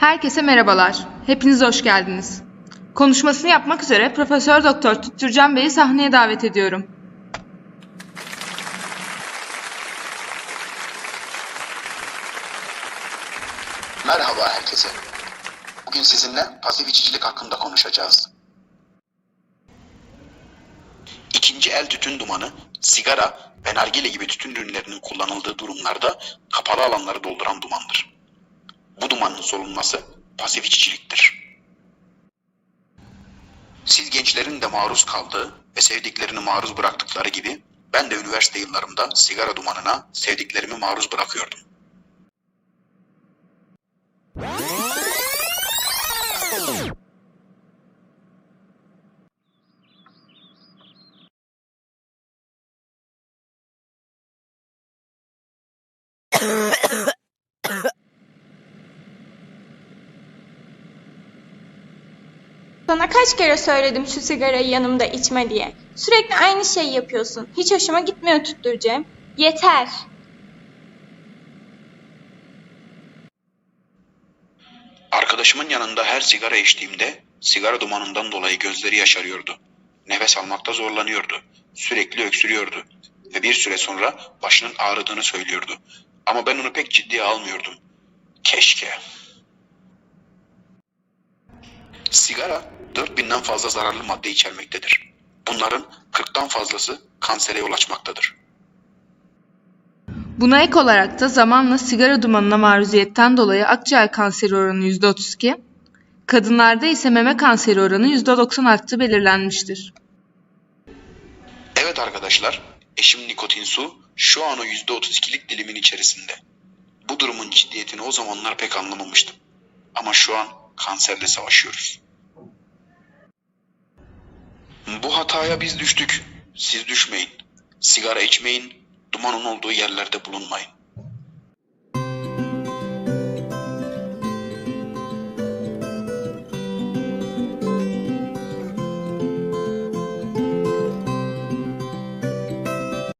Herkese merhabalar. Hepiniz hoş geldiniz. Konuşmasını yapmak üzere Profesör Doktor Tutturcan Bey'i sahneye davet ediyorum. Merhaba herkese. Bugün sizinle pasif içicilik hakkında konuşacağız. İkinci el tütün dumanı, sigara ve nargile gibi tütün ürünlerinin kullanıldığı durumlarda kapalı alanları dolduran dumandır. Bu dumanın solunması pasif içiciliktir. Siz gençlerin de maruz kaldığı ve sevdiklerini maruz bıraktıkları gibi ben de üniversite yıllarımda sigara dumanına sevdiklerimi maruz bırakıyordum. Sana kaç kere söyledim şu sigarayı yanımda içme diye. Sürekli aynı şeyi yapıyorsun. Hiç hoşuma gitmiyor tutturacağım. Yeter. Arkadaşımın yanında her sigara içtiğimde sigara dumanından dolayı gözleri yaşarıyordu. Nefes almakta zorlanıyordu. Sürekli öksürüyordu. Ve bir süre sonra başının ağrıdığını söylüyordu. Ama ben onu pek ciddiye almıyordum. Keşke. Sigara 4000'den fazla zararlı madde içermektedir. Bunların 40'tan fazlası kansere yol açmaktadır. Buna ek olarak da zamanla sigara dumanına maruziyetten dolayı akciğer kanseri oranı %32, kadınlarda ise meme kanseri oranı %90 arttığı belirlenmiştir. Evet arkadaşlar, eşim nikotin su şu an o %32'lik dilimin içerisinde. Bu durumun ciddiyetini o zamanlar pek anlamamıştım. Ama şu an kanserle savaşıyoruz. Bu hataya biz düştük. Siz düşmeyin. Sigara içmeyin, dumanın olduğu yerlerde bulunmayın.